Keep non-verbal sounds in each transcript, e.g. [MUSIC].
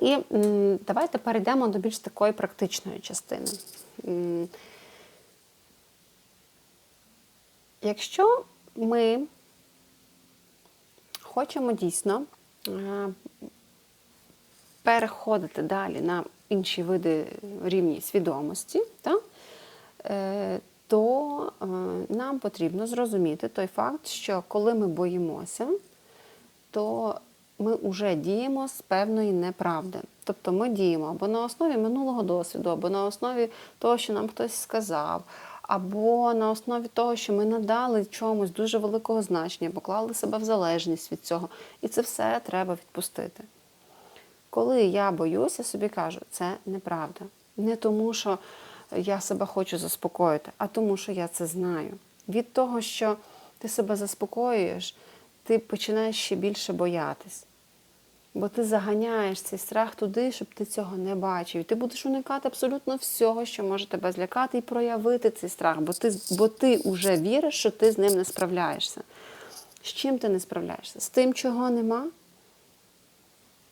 і давайте перейдемо до більш такої практичної частини. Якщо ми хочемо дійсно е, переходити далі на інші види рівні свідомості, е, то е, нам потрібно зрозуміти той факт, що коли ми боїмося, то ми вже діємо з певної неправди. Тобто ми діємо або на основі минулого досвіду, або на основі того, що нам хтось сказав, або на основі того, що ми надали чомусь дуже великого значення, поклали себе в залежність від цього. І це все треба відпустити. Коли я боюся, собі кажу, це неправда. Не тому, що я себе хочу заспокоїти, а тому, що я це знаю. Від того, що ти себе заспокоюєш, ти починаєш ще більше боятись. Бо ти заганяєш цей страх туди, щоб ти цього не бачив. Ти будеш уникати абсолютно всього, що може тебе злякати, і проявити цей страх, бо ти, бо ти вже віриш, що ти з ним не справляєшся. З чим ти не справляєшся? З тим, чого нема?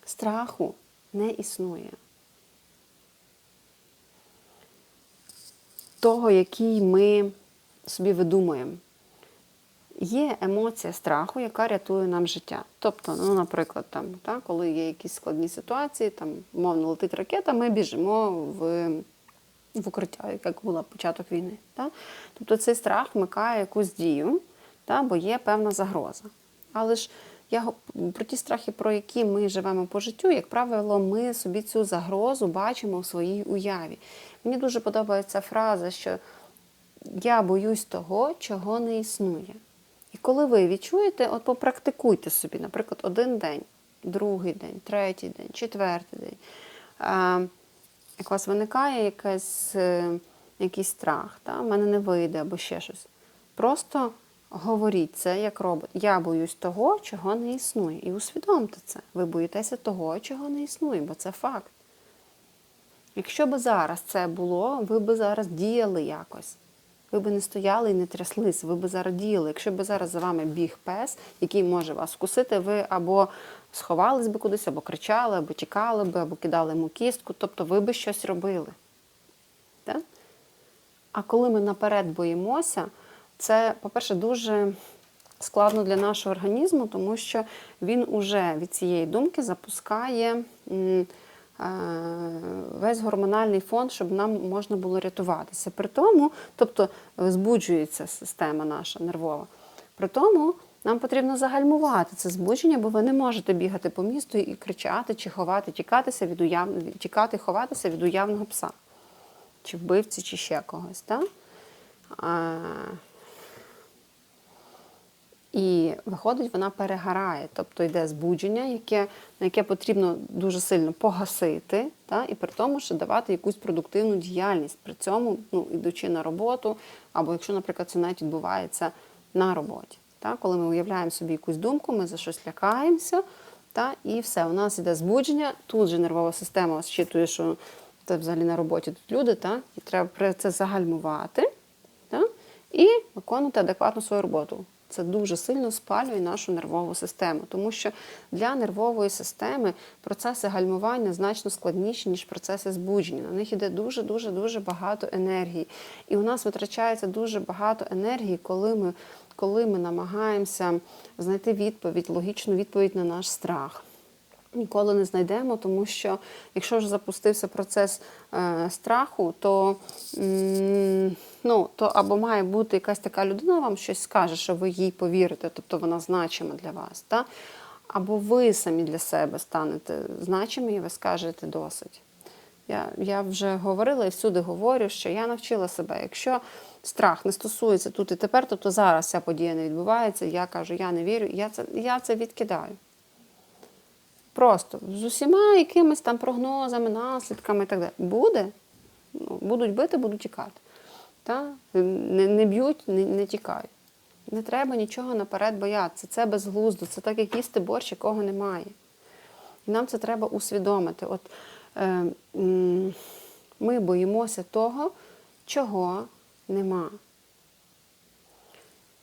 Страху не існує. Того, який ми собі видумуємо. Є емоція страху, яка рятує нам життя. Тобто, ну, наприклад, там, та, коли є якісь складні ситуації, там, мовно летить ракета, ми біжимо в, в укриття, як була початок війни. Та? Тобто цей страх вмикає якусь дію, та, бо є певна загроза. Але ж я про ті страхи, про які ми живемо по життю, як правило, ми собі цю загрозу бачимо в своїй уяві. Мені дуже подобається фраза, що я боюсь того, чого не існує. І коли ви відчуєте, от попрактикуйте собі, наприклад, один день, другий день, третій день, четвертий день. А, як у вас виникає якась, е, якийсь страх, та? мене не вийде або ще щось. Просто говоріть це, як робот. Я боюсь того, чого не існує. І усвідомте це. Ви боїтеся того, чого не існує, бо це факт. Якщо б зараз це було, ви б зараз діяли якось. Ви б не стояли і не тряслись, ви б зараз діяли. Якщо б зараз за вами біг пес, який може вас вкусити, ви або сховались би кудись, або кричали, або тікали би, або кидали йому кістку, тобто ви би щось робили. Так? А коли ми наперед боїмося, це, по-перше, дуже складно для нашого організму, тому що він уже від цієї думки запускає весь гормональний фон, щоб нам можна було рятуватися. При тому, тобто збуджується система наша нервова. При тому нам потрібно загальмувати це збудження, бо ви не можете бігати по місту і кричати, чи ховати, тікатися від уяв... тікати, ховатися від уявного пса, чи вбивці, чи ще когось. Так? І виходить, вона перегорає, тобто йде збудження, яке, на яке потрібно дуже сильно погасити, та, і при тому ще давати якусь продуктивну діяльність. При цьому, ну, ідучи на роботу, або якщо, наприклад, це навіть відбувається на роботі. Та, коли ми уявляємо собі якусь думку, ми за щось лякаємося, та, і все, у нас іде збудження, тут же нервова система щитує, що це взагалі на роботі тут люди, та, і треба це загальмувати та, і виконувати адекватно свою роботу. Це дуже сильно спалює нашу нервову систему, тому що для нервової системи процеси гальмування значно складніші, ніж процеси збудження. На них іде дуже дуже дуже багато енергії. І у нас витрачається дуже багато енергії, коли ми, коли ми намагаємося знайти відповідь, логічну відповідь на наш страх. Ніколи не знайдемо, тому що якщо вже запустився процес е, страху, то, м, ну, то або має бути якась така людина, вам щось скаже, що ви їй повірите, тобто вона значима для вас. Та? Або ви самі для себе станете значимі і ви скажете досить. Я, я вже говорила і всюди говорю, що я навчила себе, якщо страх не стосується тут і тепер, тобто зараз ця подія не відбувається, я кажу, я не вірю, я це, я це відкидаю. Просто з усіма якимись там прогнозами, наслідками і так далі. Буде, ну, будуть бити, будуть тікати. Та? Не, не б'ють, не, не тікають. Не треба нічого наперед боятися. Це безглуздо, це так, як їсти борщ, якого немає. І нам це треба усвідомити. От е, ми боїмося того, чого нема.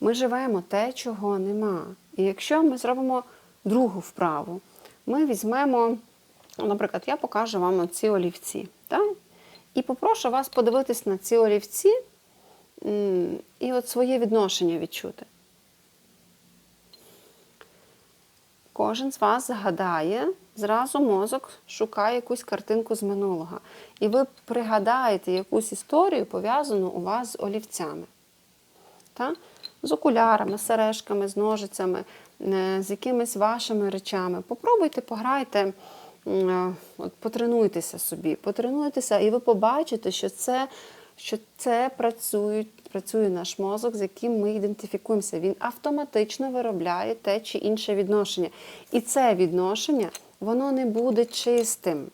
Ми живемо те, чого нема. І якщо ми зробимо другу вправу, ми візьмемо Наприклад, я покажу вам ці олівці. Так? І попрошу вас подивитись на ці олівці і от своє відношення відчути. Кожен з вас згадає, зразу мозок шукає якусь картинку з минулого. І ви пригадаєте якусь історію, пов'язану у вас з олівцями. Та? З окулярами, з сережками, з ножицями, з якимись вашими речами. Попробуйте, пограйте, е, от, потренуйтеся собі, потренуйтеся, і ви побачите, що це, що це працює, працює наш мозок, з яким ми ідентифікуємося. Він автоматично виробляє те чи інше відношення. І це відношення, воно не буде чистим,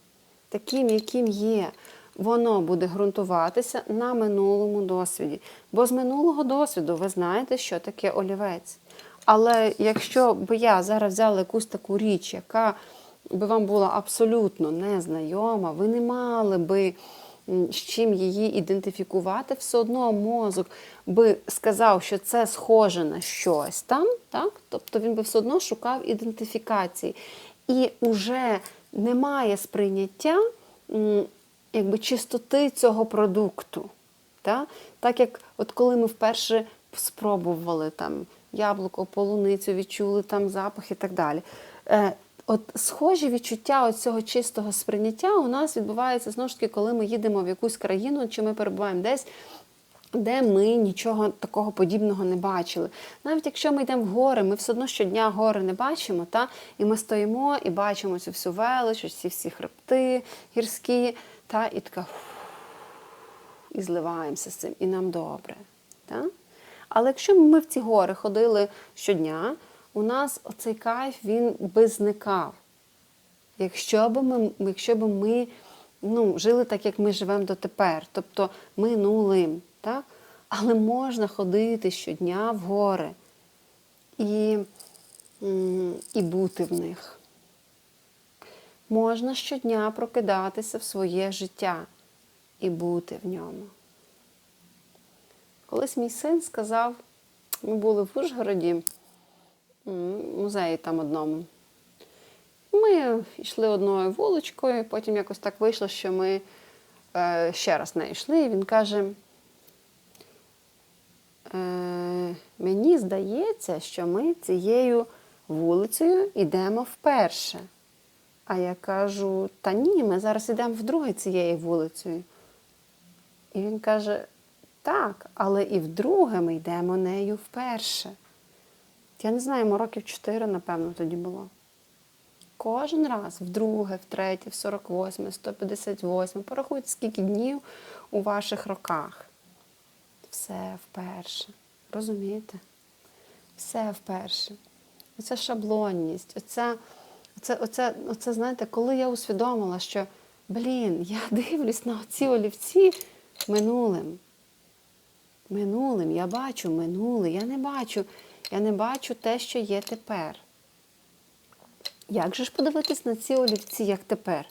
таким, яким є воно буде ґрунтуватися на минулому досвіді. Бо з минулого досвіду ви знаєте, що таке олівець. Але якщо б я зараз взяла якусь таку річ, яка би вам була абсолютно незнайома, ви не мали би з чим її ідентифікувати, все одно мозок би сказав, що це схоже на щось там, так? тобто він би все одно шукав ідентифікації. І вже немає сприйняття якби, чистоти цього продукту. Та? Так як от коли ми вперше спробували там яблуко, полуницю, відчули там запах і так далі. Е, От схожі відчуття цього чистого сприйняття у нас відбувається знову ж таки, коли ми їдемо в якусь країну, чи ми перебуваємо десь. Де ми нічого такого подібного не бачили. Навіть якщо ми йдемо в гори, ми все одно щодня гори не бачимо, та? і ми стоїмо і бачимо цю всю велич, ці всі хребти гірські, та? і така і зливаємося з цим, і нам добре. Та? Але якщо ми в ці гори ходили щодня, у нас оцей кайф він би зникав. Якщо б ми, якщо б ми ну, жили так, як ми живемо дотепер, тобто минулим, так? але можна ходити щодня в гори і, і бути в них. Можна щодня прокидатися в своє життя і бути в ньому. Колись мій син сказав, ми були в Ужгороді, музеї там одному. Ми йшли одною вуличкою, потім якось так вийшло, що ми е, ще раз не йшли. І він каже: е, мені здається, що ми цією вулицею йдемо вперше. А я кажу: та ні, ми зараз йдемо вдруге цією вулицею. І він каже: так, але і вдруге ми йдемо нею вперше. Я не знаю, йому років 4, напевно, тоді було. Кожен раз, вдруге, втретє, в 48, 158. Порахуйте, скільки днів у ваших роках. Все вперше. Розумієте? Все вперше. Оця шаблонність, оця, оце, оце, оце, знаєте, коли я усвідомила, що, блін, я дивлюсь на ці олівці минулим. Минулим, я бачу минуле, я не бачу, я не бачу те, що є тепер. Як же ж подивитись на ці олівці, як тепер?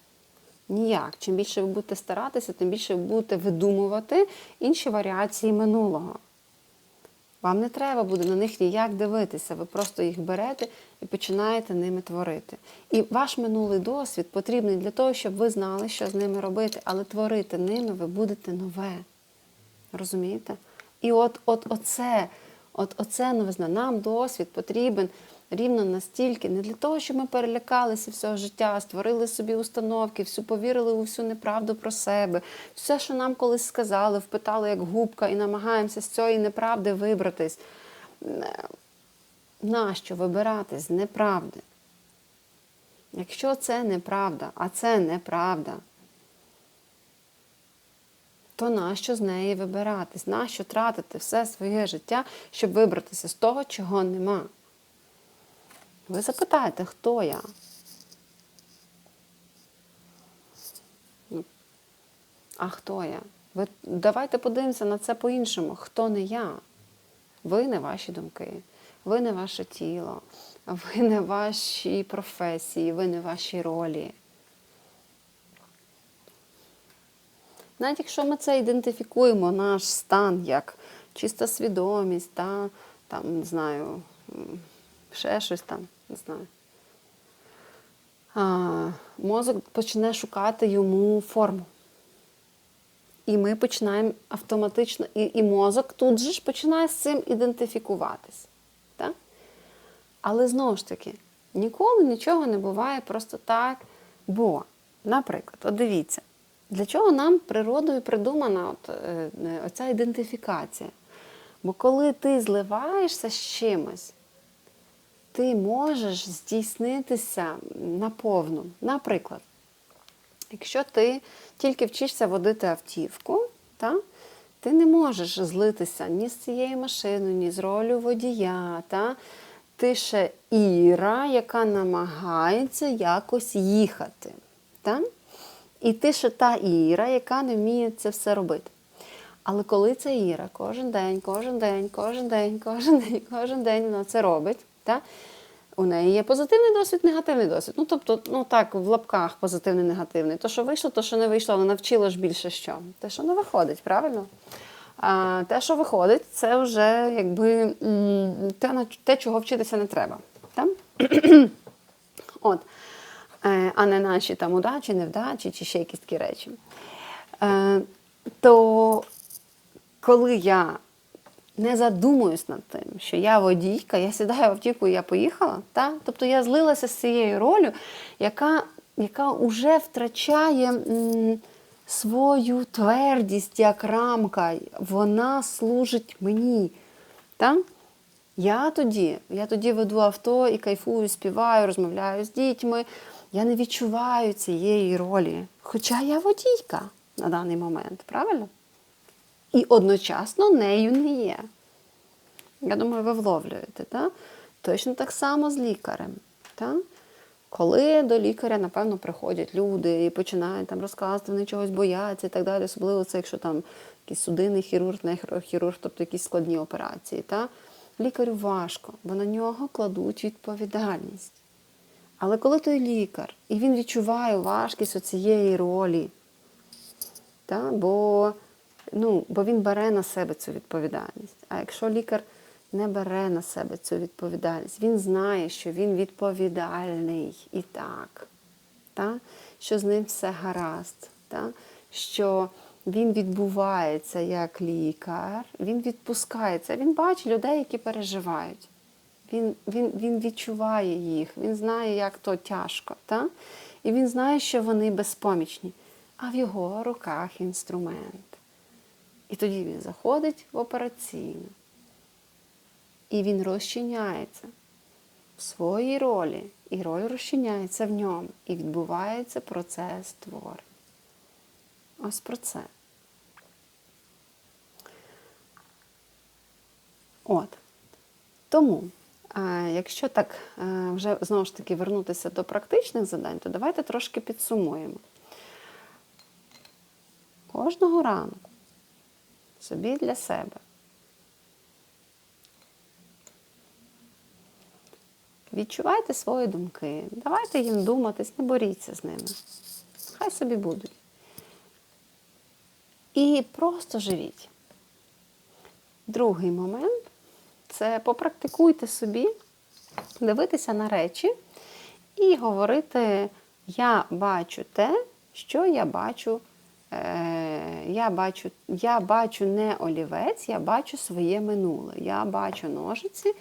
Ніяк. Чим більше ви будете старатися, тим більше ви будете видумувати інші варіації минулого. Вам не треба буде на них ніяк дивитися, ви просто їх берете і починаєте ними творити. І ваш минулий досвід потрібний для того, щоб ви знали, що з ними робити, але творити ними ви будете нове. Розумієте? І от, от оце, от оце новизна. Нам досвід потрібен рівно настільки, не для того, щоб ми перелякалися всього життя, створили собі установки, всю повірили у всю неправду про себе, все, що нам колись сказали, впитали як губка, і намагаємося з цієї неправди вибратись. Нащо вибирати з неправди? Якщо це неправда, а це неправда, то нащо з неї вибиратись? Нащо тратити все своє життя, щоб вибратися з того, чого нема? Ви запитаєте, хто я? А хто я? Ви давайте подивимося на це по-іншому. Хто не я? Ви не ваші думки, ви не ваше тіло, ви не ваші професії, ви не ваші ролі. Навіть якщо ми це ідентифікуємо, наш стан як чиста свідомість, та, там, не знаю, ще щось там, не знаю. а, мозок почне шукати йому форму. І ми починаємо автоматично, і, і мозок тут же ж починає з цим ідентифікуватись. Так? Але знову ж таки, ніколи нічого не буває просто так. Бо, наприклад, от дивіться, для чого нам природою придумана от, е, е, оця ідентифікація? Бо коли ти зливаєшся з чимось, ти можеш здійснитися наповну. Наприклад, якщо ти тільки вчишся водити автівку, та, ти не можеш злитися ні з цією машиною, ні з ролью водія. Та, ти ще Іра, яка намагається якось їхати. Та? І ти ще та Іра, яка не вміє це все робити. Але коли ця Іра кожен день, кожен день, кожен день, кожен день, кожен день вона це робить, та? у неї є позитивний досвід, негативний досвід. Ну, тобто, ну так, в лапках позитивний, негативний. То, що вийшло, то, що не вийшло, але навчило ж більше що. Те, що не виходить, правильно? А те, що виходить, це вже якби те, те чого вчитися не треба. Так? [CLEARS THROAT] От. Е, а не наші там удачі, невдачі чи ще якісь такі речі. Е, то коли я не задумуюсь над тим, що я водійка, я сідаю в автівку і я поїхала, та? тобто я злилася з цією ролью, яка, яка вже втрачає м, свою твердість як рамка, вона служить мені. Та? Я тоді, я тоді веду авто і кайфую, співаю, розмовляю з дітьми. Я не відчуваю цієї ролі. Хоча я водійка на даний момент, правильно? І одночасно нею не є. Я думаю, ви вловлюєте. Та? Точно так само з лікарем. Та? Коли до лікаря, напевно, приходять люди і починають там розказувати, вони чогось бояться і так далі, особливо це, якщо там якийсь судинний хірург, нейрохірург, тобто якісь складні операції. Та? Лікарю важко, бо на нього кладуть відповідальність. Але коли той лікар, і він відчуває важкість цієї ролі, та? Бо, ну, бо він бере на себе цю відповідальність. А якщо лікар не бере на себе цю відповідальність, він знає, що він відповідальний і так, та? що з ним все гаразд, та? що він відбувається як лікар, він відпускається, він бачить людей, які переживають. Він, він, він відчуває їх, він знає, як то тяжко. Та? І він знає, що вони безпомічні, а в його руках інструмент. І тоді він заходить в операційну. І він розчиняється в своїй ролі, і роль розчиняється в ньому. І відбувається процес створення. Ось про це. От. Тому, якщо так е, вже знову ж таки вернутися до практичних завдань, то давайте трошки підсумуємо. Кожного ранку собі для себе відчувайте свої думки, давайте їм думатись, не боріться з ними. Хай собі будуть. І просто живіть. Другий момент це попрактикуйте собі, дивитися на речі і говорити: я бачу те, що я бачу. Е, я бачу, я бачу не олівець, я бачу своє минуле. Я бачу ножиці,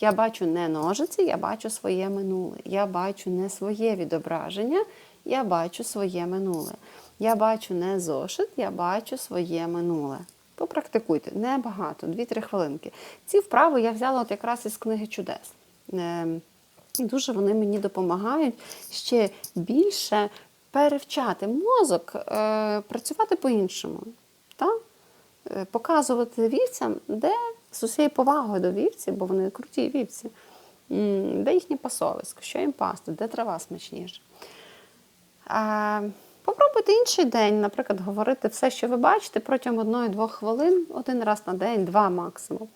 я бачу не ножиці, я бачу своє минуле. Я бачу не своє відображення, я бачу своє минуле. Я бачу не зошит, я бачу своє минуле. Попрактикуйте, небагато, 2-3 хвилинки. Ці вправи я взяла от якраз із книги чудес. Е, І дуже вони мені допомагають ще більше перевчати мозок, е, працювати по-іншому. Е, Показувати вівцям, де з усією повагою до вівці, бо вони круті вівці, де їхнє пасовисько, що їм пасти, де трава смачніша. Попробуйте інший день, наприклад, говорити все, що ви бачите, протягом одної-двох хвилин, один раз на день, два максимум.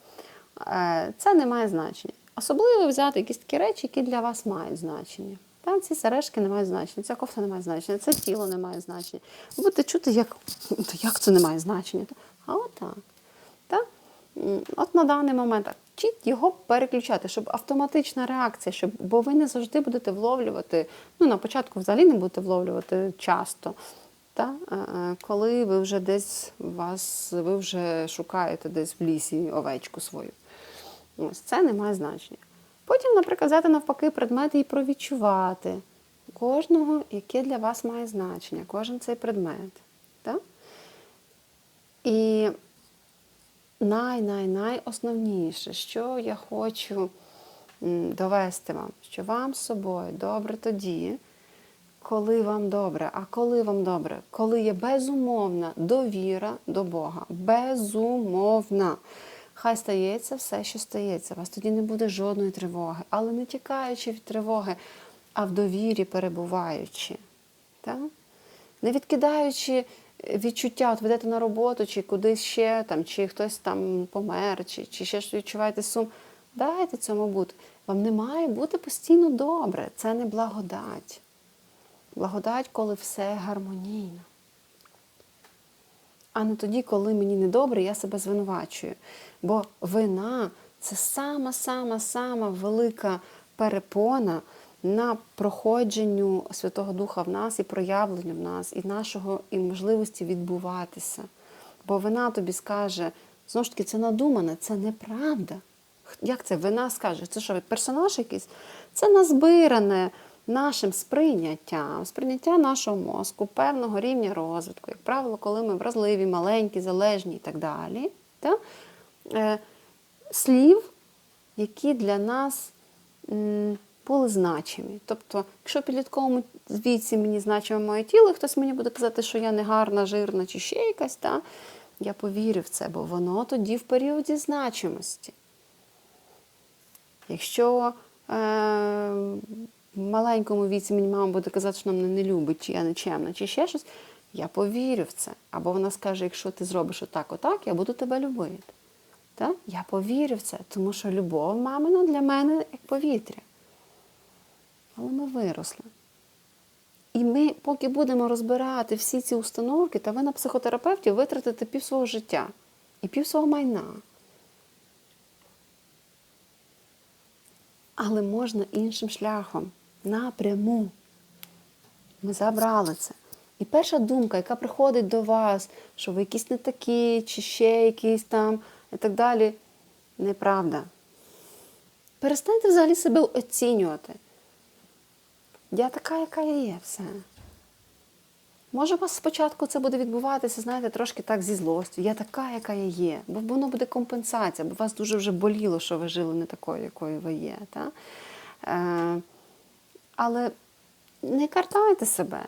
Е, Це не має значення. Особливо взяти якісь такі речі, які для вас мають значення. Та, ці сережки не мають значення, ця кофта не має значення, це тіло не має значення. Ви будете чути, як, як це не має значення. А отак. Та? М, От на даний момент. Вчіть його переключати, щоб автоматична реакція, щоб, бо ви не завжди будете вловлювати. Ну, на початку взагалі не будете вловлювати часто. Та? е, е, Коли ви вже десь вас, ви вже шукаєте десь в лісі овечку свою. Ось це не має значення. Потім, наприклад, взяти навпаки предмети і провідчувати кожного, яке для вас має значення, кожен цей предмет. Так? І най-най-найосновніше, що я хочу довести вам, що вам з собою добре тоді, коли вам добре. А коли вам добре? Коли є безумовна довіра до Бога. Безумовна. Хай стається все, що стається. У вас тоді не буде жодної тривоги, але не тікаючи від тривоги, а в довірі перебуваючи. Так? Не відкидаючи відчуття, от ведете на роботу, чи кудись ще, там, чи хтось там помер, чи, чи ще щось відчуваєте сум. Дайте цьому бути. Вам не має бути постійно добре. Це не благодать. Благодать, коли все гармонійно. А не тоді, коли мені недобре, я себе звинувачую. Бо вина це сама-сама-сама велика перепона на проходженню Святого Духа в нас і проявленню в нас, і нашого і можливості відбуватися. Бо вина тобі скаже, знову ж таки, це надумане, це неправда. Як це вина скаже? Це що, персонаж якийсь? Це назбиране нашим сприйняттям, сприйняття нашого мозку, певного рівня розвитку, як правило, коли ми вразливі, маленькі, залежні і так далі. Та? Е, слів, які для нас були значимі. Тобто, якщо в підлітковому віці мені значиме моє тіло, хтось мені буде казати, що я не гарна, жирна чи ще якась, та? я повірю в це, бо воно тоді в періоді значимості. Якщо е, в маленькому віці мені мама буде казати, що мене не любить, чи я нечемна, чи ще щось, я повірю в це. Або вона скаже, якщо ти зробиш отак, отак, я буду тебе любити. Так? Я повірю в це, тому що любов мамина для мене як повітря. Але ми виросли. І ми, поки будемо розбирати всі ці установки, та ви на психотерапевтів витратите пів свого життя і пів свого майна. Але можна іншим шляхом, напряму. Ми забрали це. І перша думка, яка приходить до вас, що ви якісь не такі, чи ще якісь там, і так далі, неправда. Перестаньте взагалі себе оцінювати. Я така, яка я є, все. Може, у вас спочатку це буде відбуватися, знаєте, трошки так зі злостю. Я така, яка я є. Бо воно буде компенсація, бо вас дуже вже боліло, що ви жили не такою, якою ви є. Та? Е, але не картайте себе.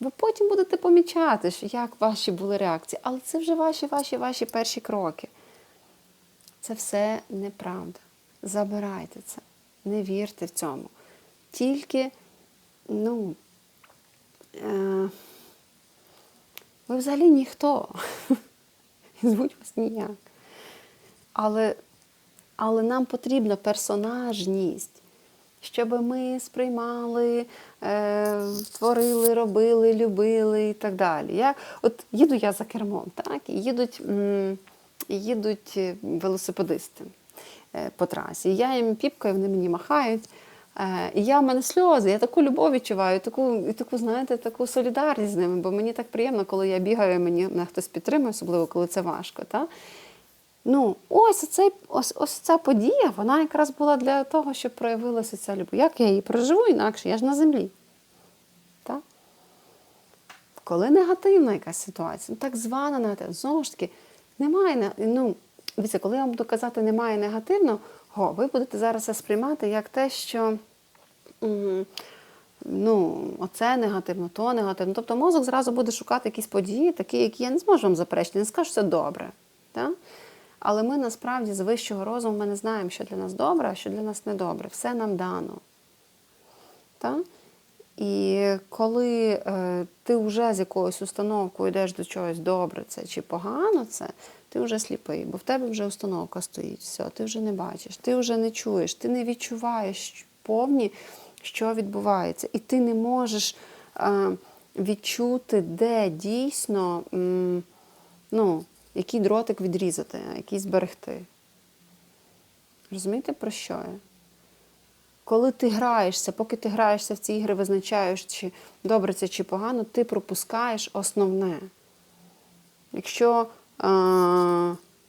Ви потім будете помічати, що як ваші були реакції. Але це вже ваші, ваші, ваші перші кроки. Це все неправда. Забирайте це. Не вірте в цьому. Тільки, ну. Е, ви взагалі ніхто. І [LAUGHS] звуть вас ніяк. Але, але нам потрібна персонажність, щоб ми сприймали, е, творили, робили, любили і так далі. Я, От їду я за кермом, так, і їдуть, їдуть велосипедисти е, по трасі. Я їм піпкаю, вони мені махають. Е, І я в мене сльози, я таку любов відчуваю, таку, і таку, знаєте, таку солідарність з ними, бо мені так приємно, коли я бігаю, мені мене хтось підтримує, особливо коли це важко. Та? Ну, ось, оцей, ось, ось ця подія, вона якраз була для того, щоб проявилася ця любов. Як я її проживу інакше, я ж на землі. Так? Коли негативна якась ситуація, ну, так звана негативна, знову ж таки, немає, ну, дивіться, коли я вам буду казати, немає негативного, Го, ви будете зараз це сприймати як те, що ну, оце негативно, то негативно. Тобто мозок зразу буде шукати якісь події, такі, які я не зможу вам заперечити, не скажу, що це добре. Так? Але ми насправді з вищого розуму ми не знаємо, що для нас добре, а що для нас недобре. Все нам дано. Так? І коли е, ти вже з якоюсь установкою йдеш до чогось добре це чи погано це, ти вже сліпий, бо в тебе вже установка стоїть, все, ти вже не бачиш, ти вже не чуєш, ти не відчуваєш повні, що відбувається. І ти не можеш е, відчути, де дійсно ну, який дротик відрізати, а який зберегти. Розумієте, про що я? Коли ти граєшся, поки ти граєшся в ці ігри, визначаєш, чи добре це чи погано, ти пропускаєш основне. Якщо е,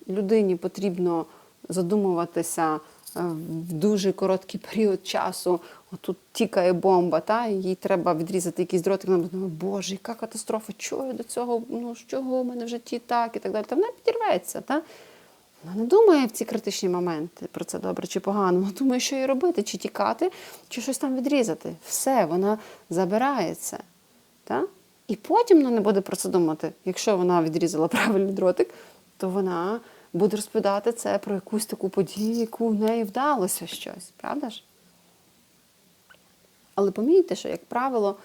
людині потрібно задумуватися в дуже короткий [LAUGHS] період часу, отут тікає бомба, та, їй треба відрізати якийсь дротик, вона думати, боже, яка катастрофа, чого я до цього, ну чого в мене в житті так і так далі. Та вона підірветься. Та? Вона не думає в ці критичні моменти про це добре чи погано. Вона думає, що їй робити, чи тікати, чи щось там відрізати. Все, вона забирає це. Та? І потім вона не буде про це думати. Якщо вона відрізала [LAUGHS] правильний дротик, то вона буде розповідати це про якусь таку подію, яку в неї вдалося щось, правда ж? Але помітьте, що, як правило,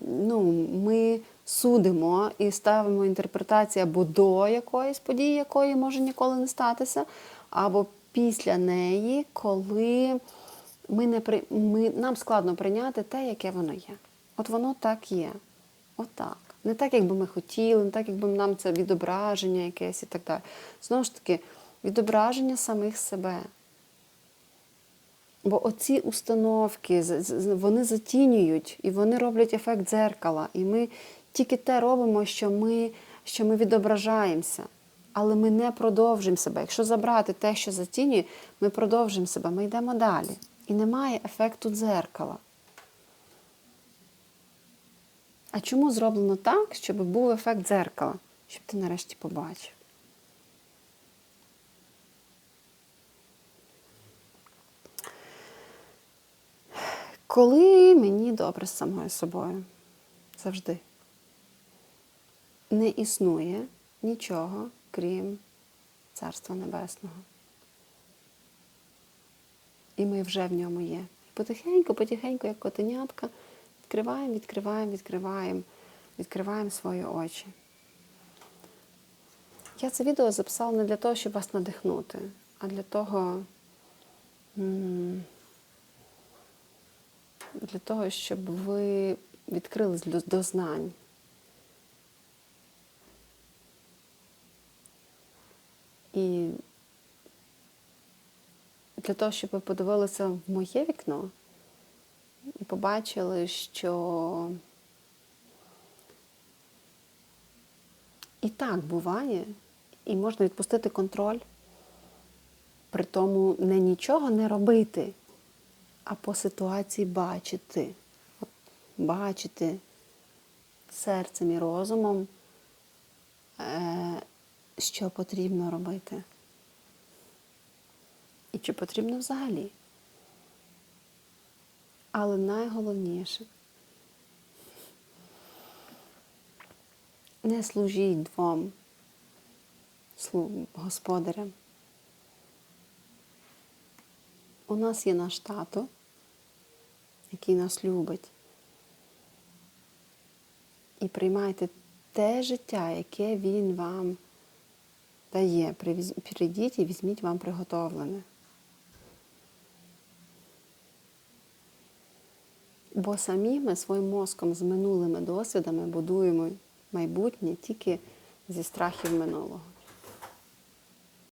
ну, ми судимо і ставимо інтерпретацію або до якоїсь події, якої може ніколи не статися, або після неї, коли ми не при... ми... нам складно прийняти те, яке воно є. От воно так є. Отак. Не так, як би ми хотіли, не так, якби нам це відображення якесь і так далі. Знову ж таки, відображення самих себе. Бо оці установки, вони затінюють і вони роблять ефект дзеркала. І ми тільки те робимо, що ми, що ми відображаємося. Але ми не продовжуємо себе. Якщо забрати те, що затінює, ми продовжуємо себе, ми йдемо далі. І немає ефекту дзеркала. А чому зроблено так, щоб був ефект дзеркала? Щоб ти нарешті побачив. Коли мені добре з самою собою, завжди не існує нічого, крім Царства Небесного. І ми вже в ньому є. Потихеньку, потихеньку, як котенятка, відкриваємо, відкриваємо, відкриваємо, відкриваємо свої очі. Я це відео записала не для того, щоб вас надихнути, а для того, для того, щоб ви відкрились до, знань. І для того, щоб ви подивилися в моє вікно і побачили, що і так буває, і можна відпустити контроль, при тому не нічого не робити, а по ситуації бачити. От бачити серцем і розумом, е, що потрібно робити. І чи потрібно взагалі. Але найголовніше не служіть двом господарям. У нас є наш тато, який нас любить. І приймайте те життя, яке він вам дає. Прийдіть і візьміть вам приготовлене. Бо самі ми своїм мозком з минулими досвідами будуємо майбутнє тільки зі страхів минулого.